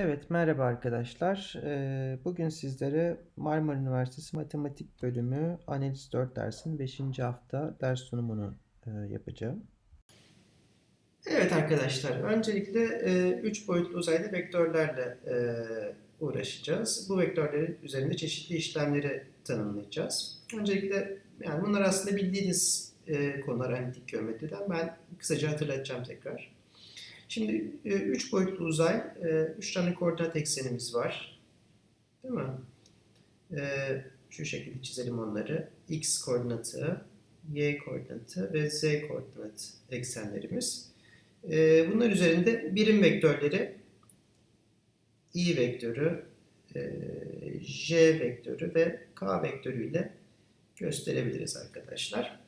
Evet, merhaba arkadaşlar. Ee, Bugün sizlere Marmara Üniversitesi Matematik Bölümü Analiz 4 dersin 5. hafta ders sunumunu e, yapacağım. Evet arkadaşlar, öncelikle 3 boyutlu uzayda vektörlerle e, uğraşacağız. Bu vektörlerin üzerinde çeşitli işlemleri tanımlayacağız. Öncelikle yani bunlar aslında bildiğiniz e, konular analitik geometriden. Ben kısaca hatırlatacağım tekrar. Şimdi 3 boyutlu uzay, 3 tane koordinat eksenimiz var. Değil mi? E, Şu şekilde çizelim onları. X koordinatı, Y koordinatı ve Z koordinat eksenlerimiz. E, Bunlar üzerinde birim vektörleri i vektörü, e, j vektörü ve k vektörüyle gösterebiliriz arkadaşlar.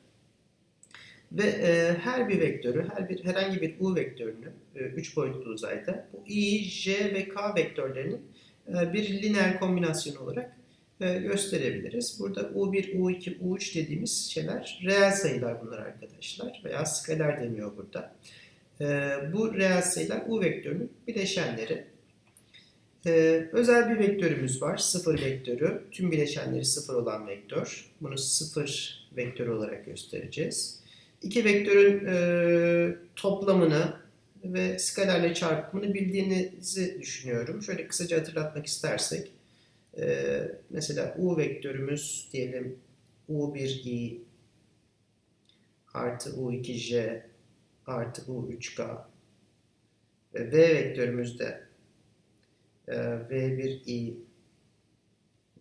Ve e, her bir vektörü, her bir herhangi bir u vektörünü 3 boyutlu uzayda bu i, j ve k vektörlerinin e, bir lineer kombinasyonu olarak e, gösterebiliriz. Burada u1, u2, u3 dediğimiz şeyler reel sayılar bunlar arkadaşlar veya skaler deniyor burada. E, bu reel sayılar u vektörünün bileşenleri. E, özel bir vektörümüz var. Sıfır vektörü. Tüm bileşenleri sıfır olan vektör. Bunu sıfır vektörü olarak göstereceğiz. İki vektörün e, toplamını ve skalerle çarpımını bildiğinizi düşünüyorum. Şöyle kısaca hatırlatmak istersek. E, mesela u vektörümüz diyelim u1i artı u2j artı u3k ve v vektörümüz de e, v1i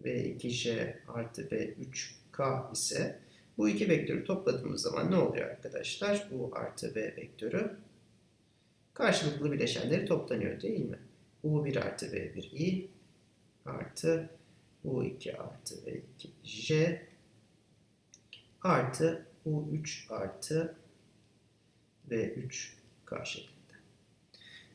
v2j artı v3k ise bu iki vektörü topladığımız zaman ne oluyor arkadaşlar? U artı V vektörü karşılıklı bileşenleri toplanıyor değil mi? U1 artı V1i artı U2 artı V2j artı U3 artı V3k şeklinde.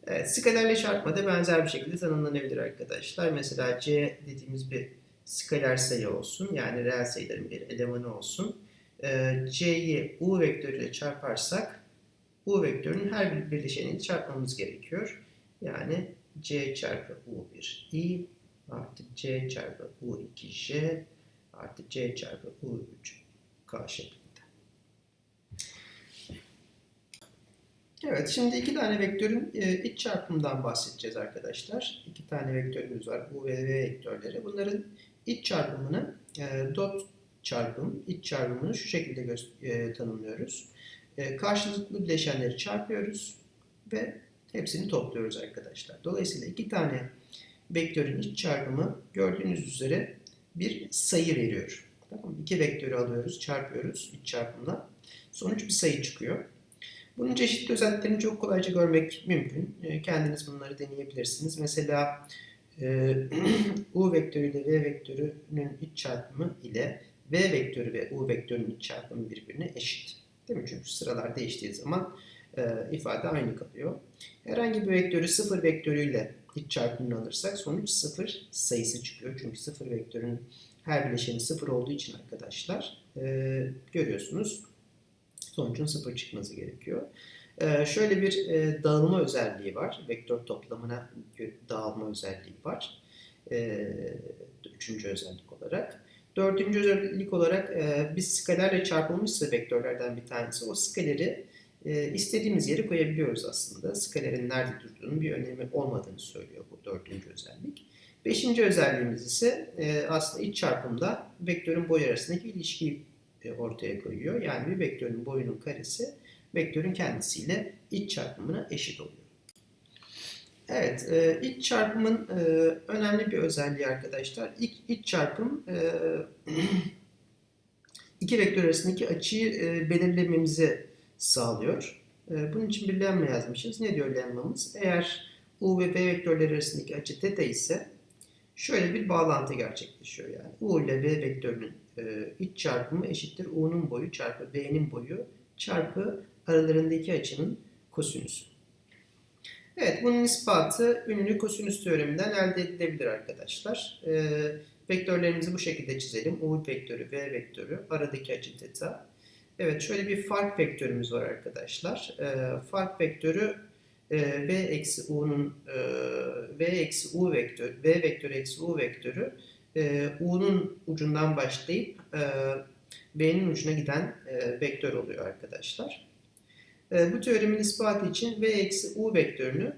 Evet, skalerle çarpma da benzer bir şekilde tanımlanabilir arkadaşlar. Mesela C dediğimiz bir skaler sayı olsun. Yani reel sayıların bir elemanı olsun. Ee, C'yi U vektörüyle çarparsak U vektörünün her bir bileşenini çarpmamız gerekiyor. Yani C çarpı U1 i artı C çarpı U2 j artı C çarpı U3 k şeklinde. Evet, şimdi iki tane vektörün e, iç çarpımından bahsedeceğiz arkadaşlar. İki tane vektörümüz var, U ve V vektörleri. Bunların iç çarpımını e, dot çarpım, iç çarpımını şu şekilde e, tanımlıyoruz. E, karşılıklı bileşenleri çarpıyoruz ve hepsini topluyoruz arkadaşlar. Dolayısıyla iki tane vektörün iç çarpımı gördüğünüz üzere bir sayı veriyor. Tamam mı? İki vektörü alıyoruz, çarpıyoruz iç çarpımla. Sonuç bir sayı çıkıyor. Bunun çeşitli özelliklerini çok kolayca görmek mümkün. E, kendiniz bunları deneyebilirsiniz. Mesela e, U vektörü ile V vektörünün iç çarpımı ile V vektörü ve U vektörünün çarpımı birbirine eşit. Değil mi? Çünkü sıralar değiştiği zaman e, ifade aynı kalıyor. Herhangi bir vektörü sıfır vektörüyle iç çarpımını alırsak sonuç sıfır sayısı çıkıyor. Çünkü sıfır vektörün her bileşeni sıfır olduğu için arkadaşlar e, görüyorsunuz sonucun sıfır çıkması gerekiyor. E, şöyle bir e, dağılma özelliği var. Vektör toplamına dağılma özelliği var. E, üçüncü özellik olarak. Dördüncü özellik olarak e, bir skalerle çarpılmışsa vektörlerden bir tanesi o skaleri e, istediğimiz yere koyabiliyoruz aslında. Skalerin nerede durduğunun bir önemi olmadığını söylüyor bu dördüncü özellik. Beşinci özelliğimiz ise e, aslında iç çarpımda vektörün boyu arasındaki ilişkiyi e, ortaya koyuyor. Yani bir vektörün boyunun karesi vektörün kendisiyle iç çarpımına eşit oluyor. Evet, e, iç çarpımın e, önemli bir özelliği arkadaşlar. İç, iç çarpım e, iki vektör arasındaki açıyı e, belirlememizi sağlıyor. E, bunun için bir lemma yazmışız. Ne diyor lemmamız? Eğer u ve v vektörleri arasındaki açı θ ise şöyle bir bağlantı gerçekleşiyor yani. u ile v vektörünün e, iç çarpımı eşittir u'nun boyu çarpı v'nin boyu çarpı aralarındaki açının kosinüsü. Evet, bunun ispatı ünlü kosinüs teoreminden elde edilebilir arkadaşlar. E, vektörlerimizi bu şekilde çizelim. U vektörü, V vektörü, aradaki açı teta. Evet, şöyle bir fark vektörümüz var arkadaşlar. E, fark vektörü e, V eksi U'nun e, v eksi u vektör, v vektörü eksi u vektörü e, u'nun ucundan başlayıp e, v'nin ucuna giden e, vektör oluyor arkadaşlar. E, bu teoremin ispatı için v eksi u vektörünü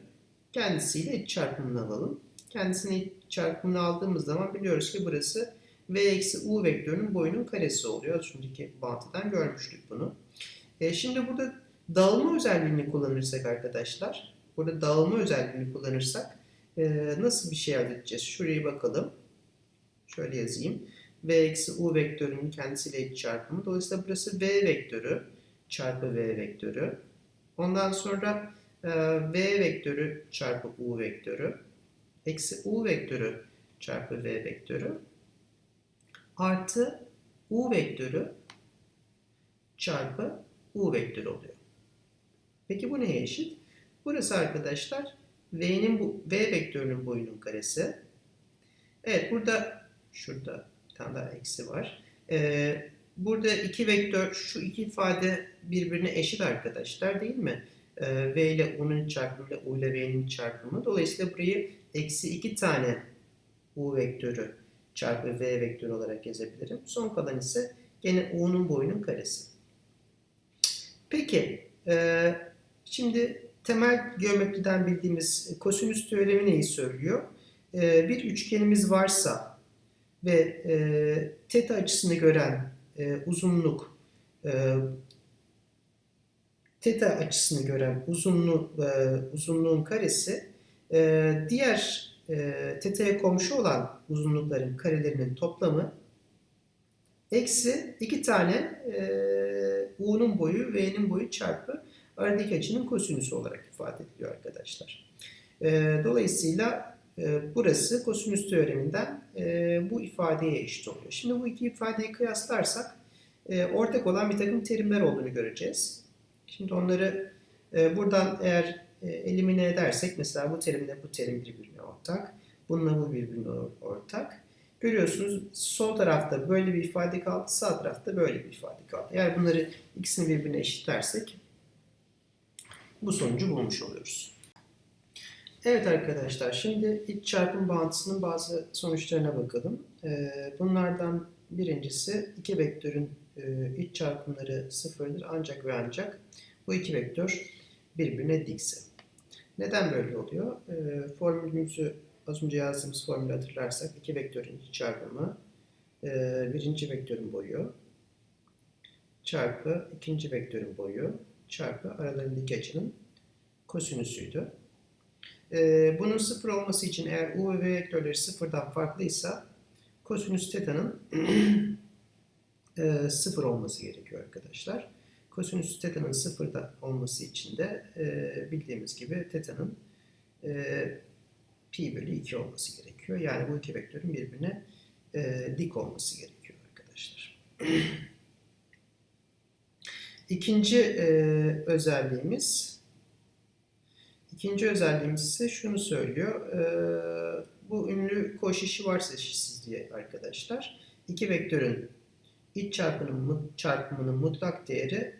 kendisiyle iç çarpımını alalım. Kendisini iç çarpımını aldığımız zaman biliyoruz ki burası v eksi u vektörünün boyunun karesi oluyor. Az önceki bağıntıdan görmüştük bunu. E, şimdi burada dağılma özelliğini kullanırsak arkadaşlar, burada dağılma özelliğini kullanırsak e, nasıl bir şey elde edeceğiz? Şuraya bakalım. Şöyle yazayım. v eksi u vektörünün kendisiyle iç çarpımı. Dolayısıyla burası v vektörü çarpı v vektörü. Ondan sonra e, v vektörü çarpı u vektörü. Eksi u vektörü çarpı v vektörü. Artı u vektörü çarpı u vektörü oluyor. Peki bu neye eşit? Burası arkadaşlar v'nin bu v vektörünün boyunun karesi. Evet burada şurada bir tane daha eksi var. Ee, burada iki vektör şu iki ifade birbirine eşit arkadaşlar değil mi? Ee, v ile u'nun çarpımı ile u ile v'nin çarpımı. Dolayısıyla burayı eksi iki tane u vektörü çarpı v vektörü olarak yazabilirim. Son kalan ise gene u'nun boyunun karesi. Peki, e, şimdi temel geometriden bildiğimiz kosinüs teoremi neyi söylüyor? E, bir üçgenimiz varsa ve e, teta açısını gören e, uzunluk, e, teta açısını gören uzunluğu, e, uzunluğun karesi e, diğer e, teta'ya komşu olan uzunlukların karelerinin toplamı eksi iki tane e, u'nun boyu v'nin boyu çarpı aradaki açının kosinüsü olarak ifade ediliyor arkadaşlar. E, dolayısıyla burası kosinüs teoreminden e, bu ifadeye eşit oluyor. Şimdi bu iki ifadeyi kıyaslarsak e, ortak olan bir takım terimler olduğunu göreceğiz. Şimdi onları e, buradan eğer elimine edersek mesela bu terimle bu terim birbirine ortak. Bununla bu birbirine ortak. Görüyorsunuz sol tarafta böyle bir ifade kaldı, sağ tarafta böyle bir ifade kaldı. Eğer bunları ikisini birbirine eşitlersek bu sonucu bulmuş oluyoruz. Evet arkadaşlar şimdi iç çarpım bağıntısının bazı sonuçlarına bakalım. Ee, bunlardan birincisi iki vektörün e, iç çarpımları sıfırdır ancak ve ancak bu iki vektör birbirine dikse. Neden böyle oluyor? Ee, formülümüzü az önce yazdığımız formülü hatırlarsak iki vektörün iç çarpımı e, birinci vektörün boyu çarpı ikinci vektörün boyu çarpı aralarındaki açının kosinüsüydü. E, bunun sıfır olması için eğer u ve v vektörleri sıfırdan farklıysa kosinüs teta'nın e, sıfır olması gerekiyor arkadaşlar. Kosinüs teta'nın sıfırda olması için de e, bildiğimiz gibi teta'nın e, pi bölü 2 olması gerekiyor. Yani bu iki vektörün birbirine dik olması gerekiyor arkadaşlar. İkinci e, özelliğimiz ikinci özelliğimiz ise şunu söylüyor. E, bu ünlü koşişi varsa eşitsizliği arkadaşlar. İki vektörün iç çarpımının, çarpımının mutlak değeri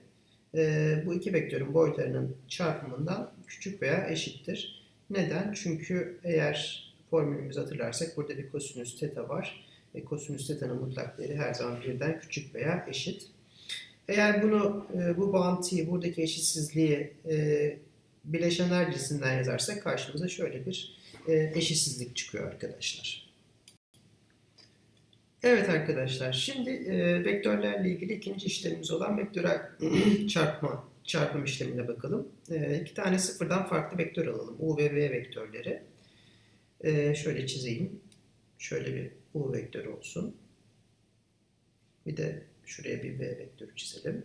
e, bu iki vektörün boylarının çarpımından küçük veya eşittir. Neden? Çünkü eğer formülümüzü hatırlarsak burada bir kosinüs teta var. E, kosinüs teta'nın mutlak değeri her zaman birden küçük veya eşit. Eğer bunu e, bu bağıntıyı, buradaki eşitsizliği e, bileşenler cinsinden yazarsak karşımıza şöyle bir e, eşitsizlik çıkıyor arkadaşlar. Evet arkadaşlar, şimdi e, vektörlerle ilgili ikinci işlemimiz olan vektörel çarpma çarpım işlemine bakalım. E, iki tane sıfırdan farklı vektör alalım. U ve V vektörleri. E, şöyle çizeyim. Şöyle bir U vektörü olsun. Bir de şuraya bir V vektörü çizelim.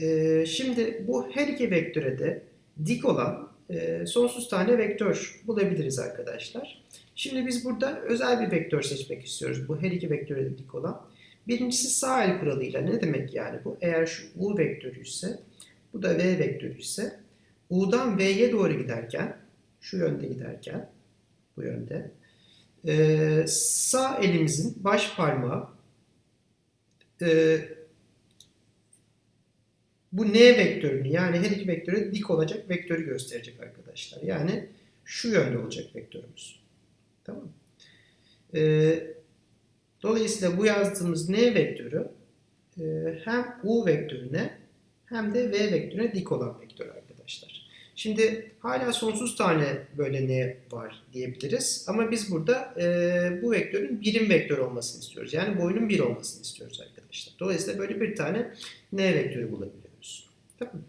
E, şimdi bu her iki vektöre de dik olan e, sonsuz tane vektör bulabiliriz arkadaşlar. Şimdi biz burada özel bir vektör seçmek istiyoruz. Bu her iki vektöre de dik olan. Birincisi sağ el kuralıyla ne demek yani bu? Eğer şu U vektörü ise bu da V vektörü ise U'dan V'ye doğru giderken şu yönde giderken bu yönde e, sağ elimizin baş parmağı e, bu N vektörünü yani her iki vektöre dik olacak vektörü gösterecek arkadaşlar. Yani şu yönde olacak vektörümüz. Tamam? Ee, dolayısıyla bu yazdığımız n vektörü e, hem u vektörüne hem de v vektörüne dik olan vektör arkadaşlar. Şimdi hala sonsuz tane böyle n var diyebiliriz. Ama biz burada e, bu vektörün birim vektör olmasını istiyoruz. Yani boyunun 1 olmasını istiyoruz arkadaşlar. Dolayısıyla böyle bir tane n vektörü bulabiliyoruz. Tamam?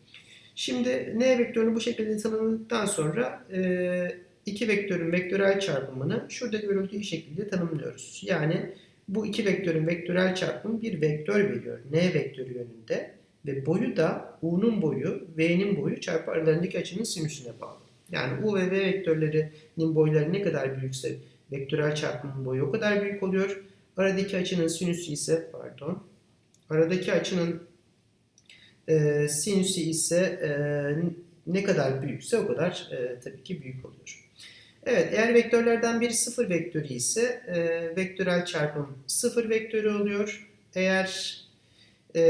Şimdi n vektörünü bu şekilde tanımladıktan sonra e, iki vektörün vektörel çarpımını şurada görüldüğü şekilde tanımlıyoruz. Yani bu iki vektörün vektörel çarpımı bir vektör veriyor. n vektörü yönünde ve boyu da u'nun boyu v'nin boyu çarpı aralarındaki açının sinüsüne bağlı. Yani u ve v vektörlerinin boyları ne kadar büyükse vektörel çarpımın boyu o kadar büyük oluyor. Aradaki açının sinüsü ise pardon aradaki açının e, sinüsü ise e, ne kadar büyükse o kadar e, tabii ki büyük oluyor. Evet eğer vektörlerden biri sıfır vektörü ise e, vektörel çarpım sıfır vektörü oluyor. Eğer e,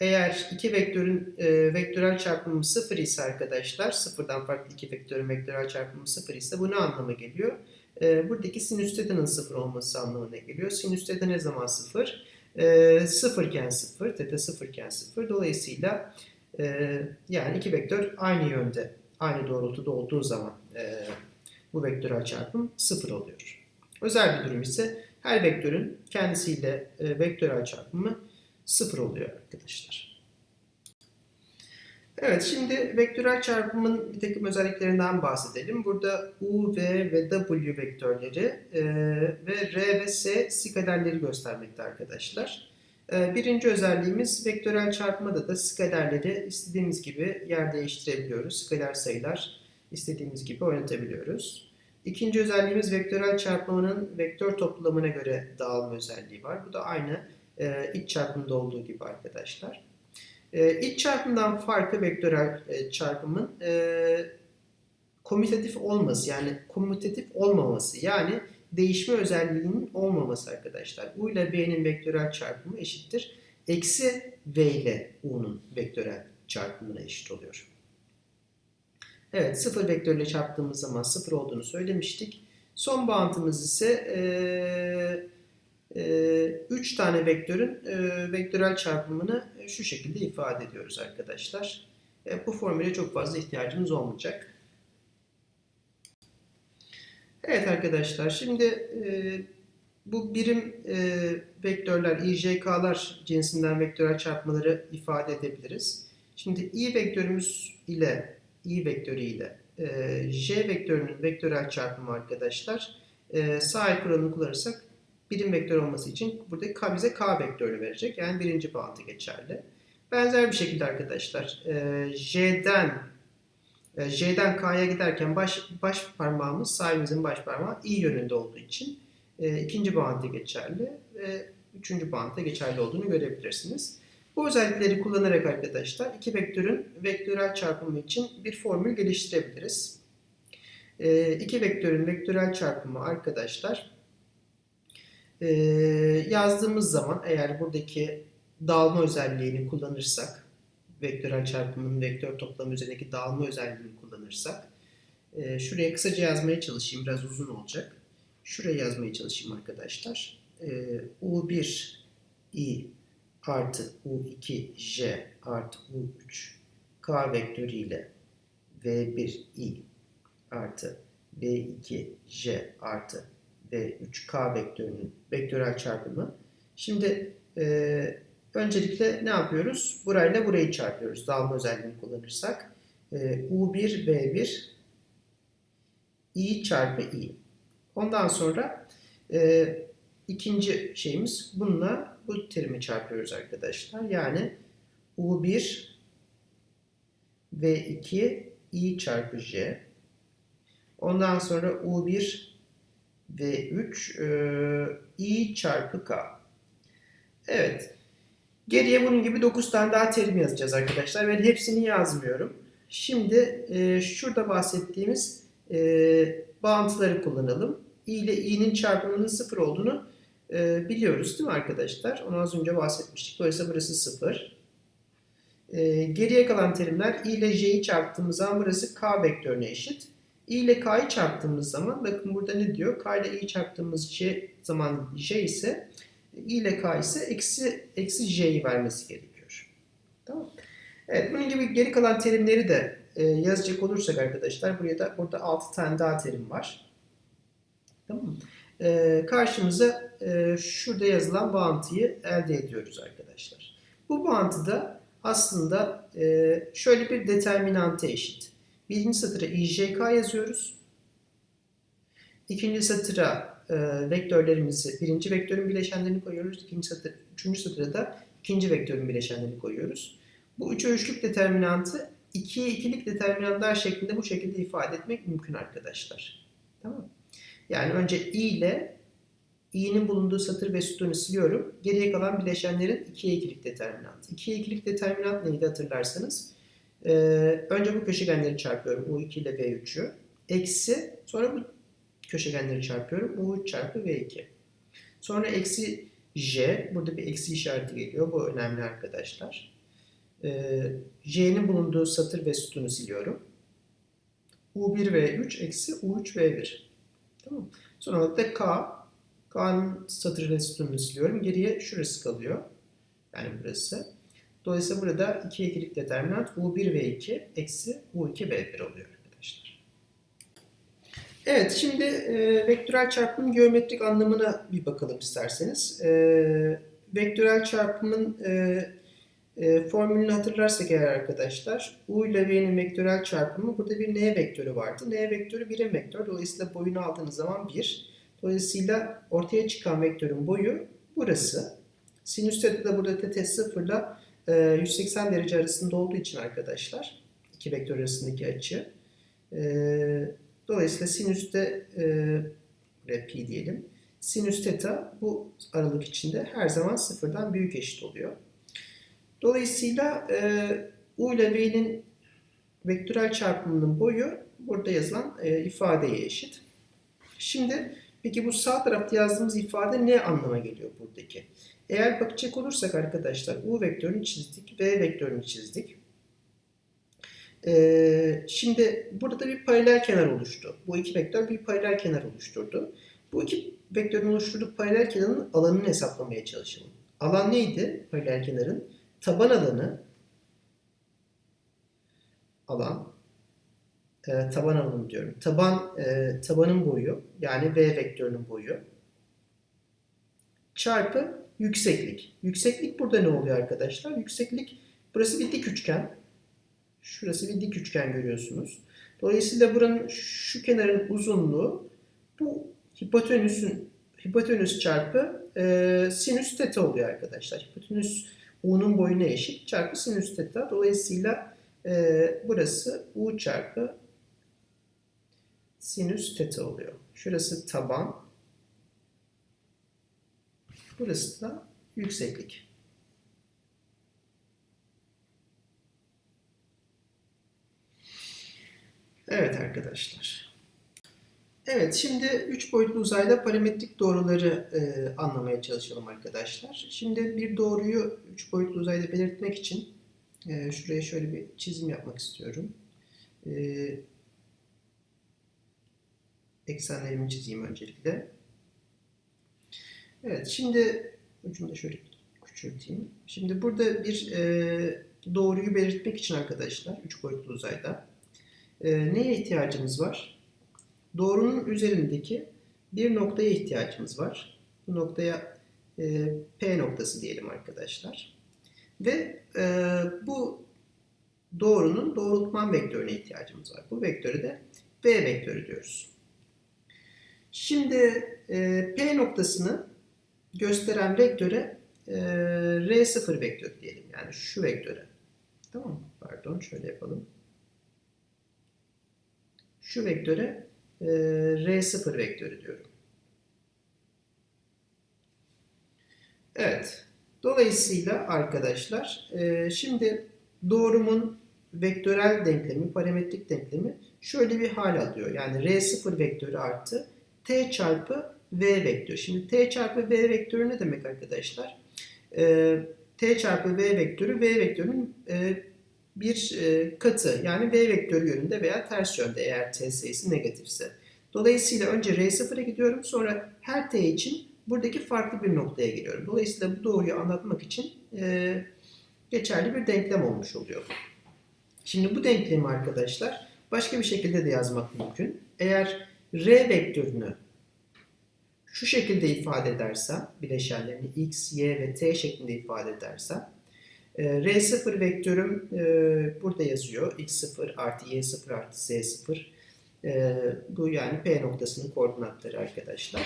eğer iki vektörün e, vektörel çarpımı sıfır ise arkadaşlar sıfırdan farklı iki vektörün vektörel çarpımı sıfır ise bu ne anlama geliyor? E, buradaki sinüs teta'nın sıfır olması anlamına geliyor. Sinüs teta ne zaman sıfır? E, sıfırken sıfır, teta sıfırken sıfır. Dolayısıyla e, yani iki vektör aynı yönde, aynı doğrultuda olduğu zaman e, bu vektörel çarpım sıfır oluyor. Özel bir durum ise her vektörün kendisiyle e, vektörel çarpımı sıfır oluyor arkadaşlar. Evet şimdi vektörel çarpımın bir takım özelliklerinden bahsedelim. Burada U, V ve W vektörleri e, ve R ve S skalerleri göstermekte arkadaşlar. E, birinci özelliğimiz vektörel çarpmada da skalerleri istediğimiz gibi yer değiştirebiliyoruz. Skaler sayılar istediğimiz gibi oynatabiliyoruz. İkinci özelliğimiz vektörel çarpmanın vektör toplamına göre dağılma özelliği var. Bu da aynı e, iç çarpımda olduğu gibi arkadaşlar. E, iç çarpımdan farkı vektörel e, çarpımın e, komütatif olması yani komütatif olmaması yani değişme özelliğinin olmaması arkadaşlar. U ile B'nin vektörel çarpımı eşittir. Eksi V ile U'nun vektörel çarpımına eşit oluyor. Evet sıfır vektörle çarptığımız zaman sıfır olduğunu söylemiştik. Son bağıntımız ise eee 3 ee, tane vektörün e, vektörel çarpımını şu şekilde ifade ediyoruz arkadaşlar. E, bu formüle çok fazla ihtiyacımız olmayacak. Evet arkadaşlar şimdi e, bu birim vektörler IJK'lar cinsinden vektörel çarpmaları ifade edebiliriz. Şimdi i vektörümüz ile i vektörü ile j vektörünün vektörel çarpımı arkadaşlar sağ el kuralını kullanırsak birim vektör olması için buradaki k bize k vektörünü verecek. Yani birinci bağıntı geçerli. Benzer bir şekilde arkadaşlar e, J'den e, J'den K'ya giderken baş, baş parmağımız sahibimizin baş parmağı i yönünde olduğu için e, ikinci bağıntı geçerli ve üçüncü bağıntı geçerli olduğunu görebilirsiniz. Bu özellikleri kullanarak arkadaşlar iki vektörün vektörel çarpımı için bir formül geliştirebiliriz. E, iki vektörün vektörel çarpımı arkadaşlar e, yazdığımız zaman eğer buradaki dağılma özelliğini kullanırsak, vektörel çarpımın vektör toplamı üzerindeki dağılma özelliğini kullanırsak, e, şuraya kısaca yazmaya çalışayım, biraz uzun olacak. Şuraya yazmaya çalışayım arkadaşlar. E, U1 i artı U2 j artı U3 k vektörü ile V1 i artı V2 j artı ve 3K vektörünün vektörel çarpımı. Şimdi e, öncelikle ne yapıyoruz? Burayla burayı çarpıyoruz. Dağılma özelliğini kullanırsak. E, U1 V1 I çarpı I. Ondan sonra e, ikinci şeyimiz bununla bu terimi çarpıyoruz arkadaşlar. Yani U1 V2 I çarpı J. Ondan sonra U1 ve 3 e, i çarpı k. Evet. Geriye bunun gibi 9 tane daha terim yazacağız arkadaşlar. Ben hepsini yazmıyorum. Şimdi e, şurada bahsettiğimiz e, bağıntıları kullanalım. i ile i'nin çarpımının 0 olduğunu e, biliyoruz değil mi arkadaşlar? Onu az önce bahsetmiştik. Dolayısıyla burası 0. Ee, geriye kalan terimler i ile j'yi çarptığımız zaman burası k vektörüne eşit. İ ile k'yı çarptığımız zaman bakın burada ne diyor? k ile i'yi çarptığımız j zaman j ise i ile k ise eksi, eksi j'yi vermesi gerekiyor. Tamam Evet bunun gibi geri kalan terimleri de e, yazacak olursak arkadaşlar buraya da burada 6 tane daha terim var. Tamam mı? E, karşımıza e, şurada yazılan bağıntıyı elde ediyoruz arkadaşlar. Bu bağıntıda aslında e, şöyle bir determinante eşit. Birinci satıra ijk yazıyoruz. İkinci satıra e, vektörlerimizi, birinci vektörün bileşenlerini koyuyoruz. İkinci satır, üçüncü satıra da ikinci vektörün bileşenlerini koyuyoruz. Bu üçe üçlük determinantı ikiye ikilik determinantlar şeklinde bu şekilde ifade etmek mümkün arkadaşlar. Tamam Yani önce i ile i'nin bulunduğu satır ve sütunu siliyorum. Geriye kalan bileşenlerin ikiye ikilik determinantı. İkiye ikilik determinant neydi hatırlarsanız? Ee, önce bu köşegenleri çarpıyorum. U2 ile V3'ü. Eksi sonra bu köşegenleri çarpıyorum. U3 çarpı V2. Sonra eksi J. Burada bir eksi işareti geliyor. Bu önemli arkadaşlar. Ee, J'nin bulunduğu satır ve sütunu siliyorum. U1 V3 eksi U3 V1. Tamam. Sonra olarak da K. K'nın satır ve sütununu siliyorum. Geriye şurası kalıyor. Yani burası. Dolayısıyla burada 2 ikilik determinant U1 V2 eksi U2 V1 oluyor arkadaşlar. Evet şimdi e, vektörel çarpımın geometrik anlamına bir bakalım isterseniz. E, vektörel çarpımın e, e, formülünü hatırlarsak eğer arkadaşlar U ile V'nin vektörel çarpımı burada bir N vektörü vardı. N vektörü birim vektör. Dolayısıyla boyunu aldığınız zaman 1. Dolayısıyla ortaya çıkan vektörün boyu burası. Sinüs θ da burada tt 0 ile 180 derece arasında olduğu için arkadaşlar iki vektör arasındaki açı. E, dolayısıyla sinüs de e, pi diyelim. Sinüs θ bu aralık içinde her zaman sıfırdan büyük eşit oluyor. Dolayısıyla e, U ile V'nin vektörel çarpımının boyu burada yazılan e, ifadeye eşit. Şimdi peki bu sağ tarafta yazdığımız ifade ne anlama geliyor buradaki? Eğer bakacak olursak arkadaşlar U vektörünü çizdik, V vektörünü çizdik. Ee, şimdi burada bir paralel kenar oluştu. Bu iki vektör bir paralel kenar oluşturdu. Bu iki vektörün oluşturduğu paralel kenarın alanını hesaplamaya çalışalım. Alan neydi paralel kenarın? Taban alanı alan e, taban alanı diyorum. Taban e, tabanın boyu yani V vektörünün boyu çarpı yükseklik. Yükseklik burada ne oluyor arkadaşlar? Yükseklik burası bir dik üçgen. Şurası bir dik üçgen görüyorsunuz. Dolayısıyla buranın şu kenarın uzunluğu bu hipotenüsün hipotenüs çarpı e, sinüs teta oluyor arkadaşlar. Hipotenüs u'nun boyuna eşit çarpı sinüs teta. Dolayısıyla e, burası u çarpı sinüs teta oluyor. Şurası taban. Burası da yükseklik. Evet arkadaşlar. Evet şimdi 3 boyutlu uzayda parametrik doğruları e, anlamaya çalışalım arkadaşlar. Şimdi bir doğruyu 3 boyutlu uzayda belirtmek için e, şuraya şöyle bir çizim yapmak istiyorum. E, eksenlerimi çizeyim öncelikle. Evet şimdi ucunu da şöyle küçülteyim. Şimdi burada bir e, doğruyu belirtmek için arkadaşlar 3 boyutlu uzayda e, neye ihtiyacımız var? Doğrunun üzerindeki bir noktaya ihtiyacımız var. Bu noktaya e, P noktası diyelim arkadaşlar. Ve e, bu doğrunun doğrultman vektörüne ihtiyacımız var. Bu vektörü de V vektörü diyoruz. Şimdi e, P noktasını gösteren vektöre e, R0 vektörü diyelim. Yani şu vektöre. Tamam mı? Pardon şöyle yapalım. Şu vektöre e, R0 vektörü diyorum. Evet. Dolayısıyla arkadaşlar e, şimdi doğrumun vektörel denklemi, parametrik denklemi şöyle bir hal alıyor. Yani R0 vektörü artı T çarpı V vektörü. Şimdi T çarpı V vektörü ne demek arkadaşlar? Ee, t çarpı v vektörü v vektörünün e, bir e, katı yani v vektörü yönünde veya ters yönde eğer t sayısı negatifse. Dolayısıyla önce r0'a gidiyorum sonra her t için buradaki farklı bir noktaya geliyorum. Dolayısıyla bu doğruyu anlatmak için e, geçerli bir denklem olmuş oluyor. Şimdi bu denklemi arkadaşlar başka bir şekilde de yazmak mümkün. Eğer r vektörünü şu şekilde ifade edersem, bileşenlerini x, y ve t şeklinde ifade edersem, e, r0 vektörüm e, burada yazıyor. x0 artı y0 artı z0. E, bu yani p noktasının koordinatları arkadaşlar.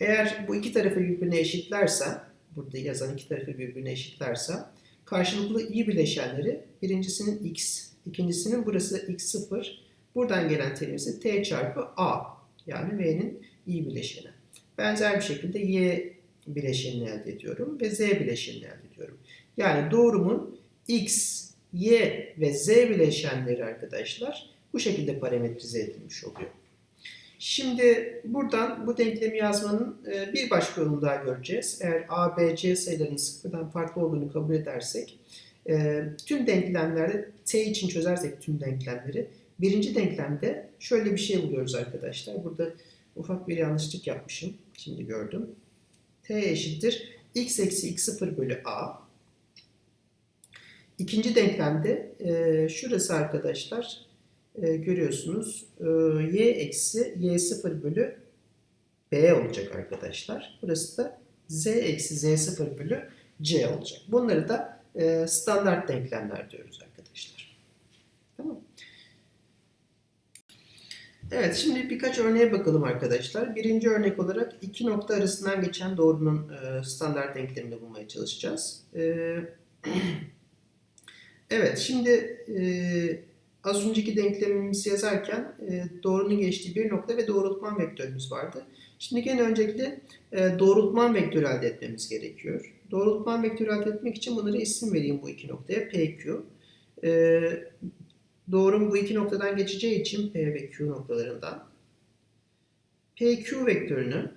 Eğer bu iki tarafı birbirine eşitlersem, burada yazan iki tarafı birbirine eşitlersem, karşılıklı i bileşenleri birincisinin x, ikincisinin burası x0, buradan gelen terim ise t çarpı a yani v'nin i bileşeni. Benzer bir şekilde y bileşenini elde ediyorum ve z bileşenini elde ediyorum. Yani doğrumun x, y ve z bileşenleri arkadaşlar bu şekilde parametrize edilmiş oluyor. Şimdi buradan bu denklemi yazmanın e, bir başka yolunu daha göreceğiz. Eğer a, b, c sayılarının sıfırdan farklı olduğunu kabul edersek e, tüm denklemlerde t için çözersek tüm denklemleri birinci denklemde şöyle bir şey buluyoruz arkadaşlar. Burada ufak bir yanlışlık yapmışım. Şimdi gördüm. t eşittir x eksi x0 bölü a. İkinci denklemde e, şurası arkadaşlar e, görüyorsunuz e, y eksi y0 bölü b olacak arkadaşlar. Burası da z eksi z0 bölü c olacak. Bunları da e, standart denklemler diyoruz arkadaşlar. Tamam Evet, şimdi birkaç örneğe bakalım arkadaşlar. Birinci örnek olarak iki nokta arasından geçen doğrunun e, standart denklemini bulmaya çalışacağız. E, evet, şimdi e, az önceki denklemimizi yazarken e, doğrunun geçtiği bir nokta ve doğrultman vektörümüz vardı. Şimdi gene öncelikle e, doğrultman vektörü elde etmemiz gerekiyor. Doğrultman vektörü elde etmek için bunları isim vereyim bu iki noktaya. PQ. E, doğrum bu iki noktadan geçeceği için P ve Q noktalarından PQ vektörünü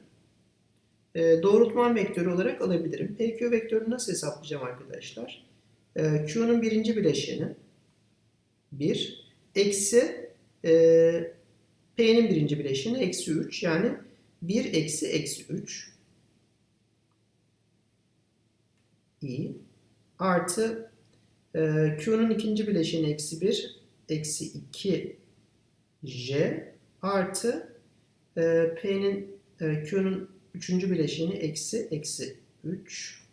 e, doğrultman vektörü olarak alabilirim. PQ vektörünü nasıl hesaplayacağım arkadaşlar? E, Q'nun birinci bileşeni 1 eksi e, P'nin birinci bileşeni eksi 3 yani 1 eksi eksi 3 i artı e, Q'nun ikinci bileşeni eksi 1 eksi 2 j artı e, P'nin e, Q'nun üçüncü bileşeni eksi eksi 3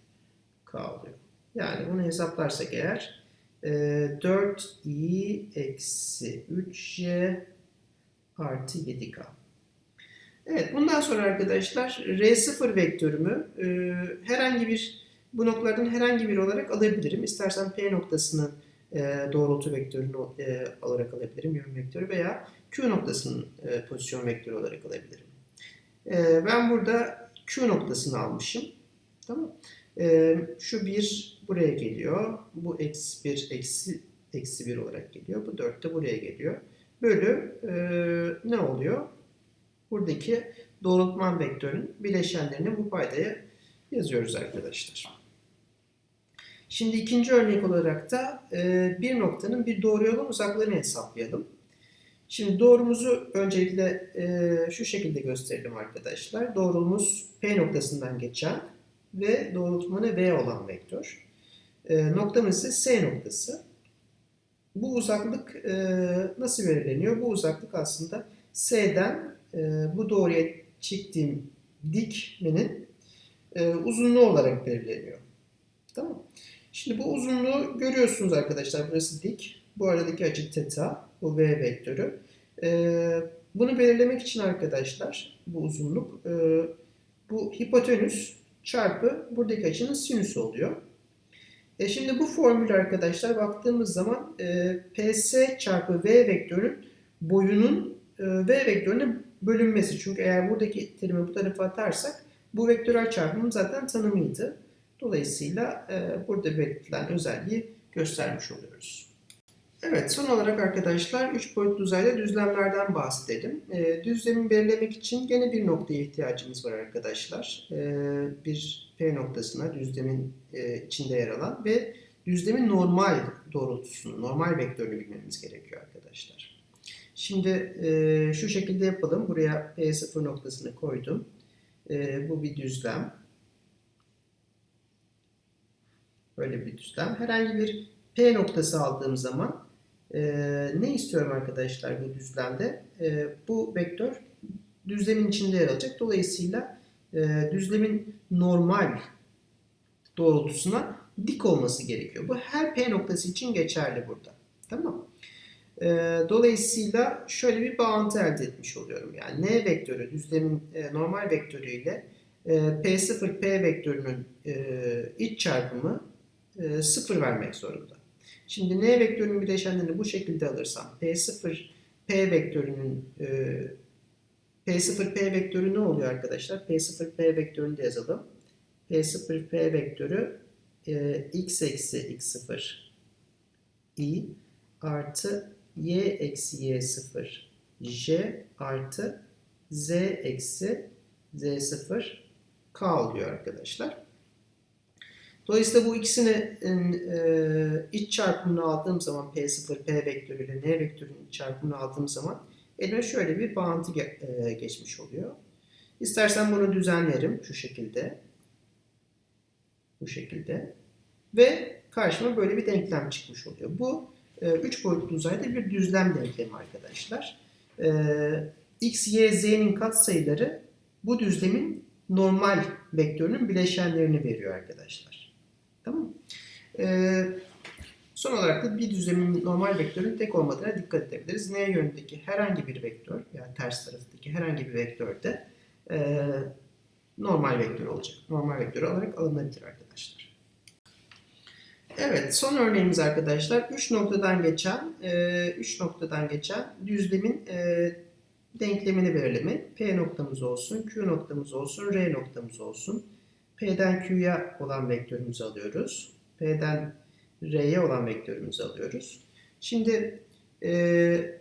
k oluyor. Yani bunu hesaplarsak eğer e, 4i eksi 3j artı 7k. Evet bundan sonra arkadaşlar R0 vektörümü e, herhangi bir bu noktalardan herhangi bir olarak alabilirim. İstersen P noktasının e, doğrultu vektörünü e, olarak alabilirim, yön vektörü veya Q noktasının e, pozisyon vektörü olarak alabilirim. E, ben burada Q noktasını almışım. Tamam. E, şu 1 buraya geliyor. Bu eksi 1 eksi eksi 1 olarak geliyor. Bu 4 de buraya geliyor. Bölü e, ne oluyor? Buradaki doğrultman vektörün bileşenlerini bu paydaya yazıyoruz arkadaşlar. Şimdi ikinci örnek olarak da e, bir noktanın bir doğru yolun uzaklarını hesaplayalım. Şimdi doğrumuzu öncelikle e, şu şekilde gösterelim arkadaşlar. Doğrumuz P noktasından geçen ve doğrultmanı V olan vektör. E, noktamız ise S noktası. Bu uzaklık nasıl belirleniyor? Bu uzaklık aslında S'den bu doğruya çektiğim dikmenin uzunluğu olarak belirleniyor. Tamam Şimdi bu uzunluğu görüyorsunuz arkadaşlar. Burası dik. Bu aradaki açı teta. Bu v vektörü. Ee, bunu belirlemek için arkadaşlar bu uzunluk e, bu hipotenüs çarpı buradaki açının sinüsü oluyor. E şimdi bu formül arkadaşlar baktığımız zaman e, ps çarpı v vektörün boyunun e, v vektörüne bölünmesi. Çünkü eğer buradaki terimi bu tarafa atarsak bu vektörel çarpımın zaten tanımıydı. Dolayısıyla e, burada belirtilen özelliği göstermiş oluyoruz. Evet, son olarak arkadaşlar 3 boyutlu uzayda düzlemlerden bahsedelim. Ee, düzlemi belirlemek için gene bir noktaya ihtiyacımız var arkadaşlar. Ee, bir P noktasına düzlemin e, içinde yer alan ve düzlemin normal doğrultusunu, normal vektörünü bilmemiz gerekiyor arkadaşlar. Şimdi e, şu şekilde yapalım. Buraya P0 noktasını koydum. E, bu bir düzlem. Böyle bir düzlem. Herhangi bir P noktası aldığım zaman e, ne istiyorum arkadaşlar bu düzlemde? E, bu vektör düzlemin içinde yer alacak. Dolayısıyla e, düzlemin normal doğrultusuna dik olması gerekiyor. Bu her P noktası için geçerli burada. Tamam e, Dolayısıyla şöyle bir bağıntı elde etmiş oluyorum. Yani N vektörü düzlemin e, normal vektörü ile e, P0 P vektörünün e, iç çarpımı e, 0 vermek zorunda. Şimdi n vektörünün bileşenlerini bu şekilde alırsam p0 p vektörünün e, p0 p vektörü ne oluyor arkadaşlar? p0 p vektörünü de yazalım. p0 p vektörü e, x eksi x0 i artı y eksi y0 j artı z eksi z0 k oluyor arkadaşlar. Dolayısıyla bu ikisinin e, iç çarpımını aldığım zaman P0, P vektörü ile N vektörünün iç çarpımını aldığım zaman elime şöyle bir bağıntı e, geçmiş oluyor. İstersen bunu düzenlerim şu şekilde. Bu şekilde. Ve karşıma böyle bir denklem çıkmış oluyor. Bu e, üç boyutlu uzayda bir düzlem denklemi arkadaşlar. E, x, y, z'nin katsayıları bu düzlemin normal vektörünün bileşenlerini veriyor arkadaşlar. Tamam mı? Ee, son olarak da bir düzlemin normal vektörün tek olmadığına dikkat edebiliriz. N yönündeki herhangi bir vektör, yani ters taraftaki herhangi bir vektörde e, normal vektör olacak. Normal vektör olarak alınabilir arkadaşlar. Evet, son örneğimiz arkadaşlar 3 noktadan geçen 3 e, noktadan geçen düzlemin e, denklemini belirlemek. P noktamız olsun, Q noktamız olsun, R noktamız olsun. P'den Q'ya olan vektörümüzü alıyoruz. P'den R'ye olan vektörümüzü alıyoruz. Şimdi e,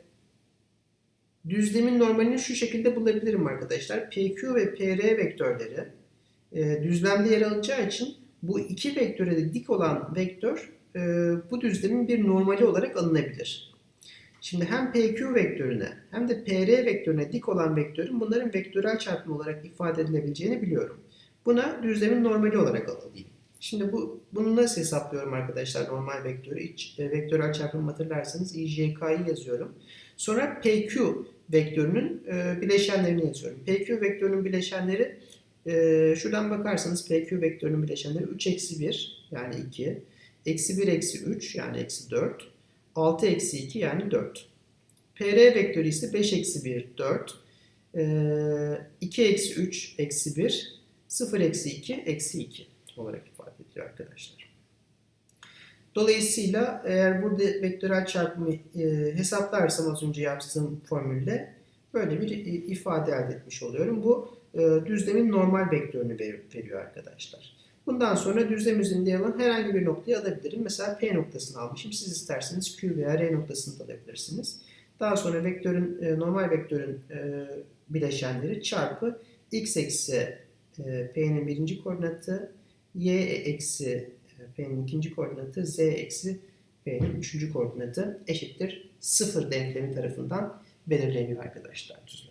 düzlemin normalini şu şekilde bulabilirim arkadaşlar. PQ ve PR vektörleri e, düzlemde yer alacağı için bu iki vektöre de dik olan vektör e, bu düzlemin bir normali olarak alınabilir. Şimdi hem PQ vektörüne hem de PR vektörüne dik olan vektörün bunların vektörel çarpımı olarak ifade edilebileceğini biliyorum. Buna düzlemin normali olarak alayım. Şimdi bu bunu nasıl hesaplıyorum arkadaşlar normal vektörü? İç, e, vektörel çarpım hatırlarsanız IJK'yı yazıyorum. Sonra PQ vektörünün e, bileşenlerini yazıyorum. PQ vektörünün bileşenleri e, şuradan bakarsanız PQ vektörünün bileşenleri 3 eksi 1 yani 2. Eksi 1 eksi 3 yani eksi 4. 6 eksi 2 yani 4. PR vektörü ise 5 eksi 1 4. E, 2 eksi 3 eksi 1 0 eksi 2 eksi 2 olarak ifade ediyor arkadaşlar. Dolayısıyla eğer burada vektörel çarpımı e, hesaplarsam az önce yaptığım formülle böyle bir ifade elde etmiş oluyorum. Bu e, düzlemin normal vektörünü veriyor arkadaşlar. Bundan sonra düzlem üzerinde yer alan herhangi bir noktayı alabilirim. Mesela P noktasını almışım. Siz isterseniz Q veya R noktasını da alabilirsiniz. Daha sonra vektörün e, normal vektörün e, bileşenleri çarpı x eksi e, P'nin birinci koordinatı y eksi e, P'nin ikinci koordinatı z eksi P'nin üçüncü koordinatı eşittir sıfır denklemi tarafından belirleniyor arkadaşlar düzlem.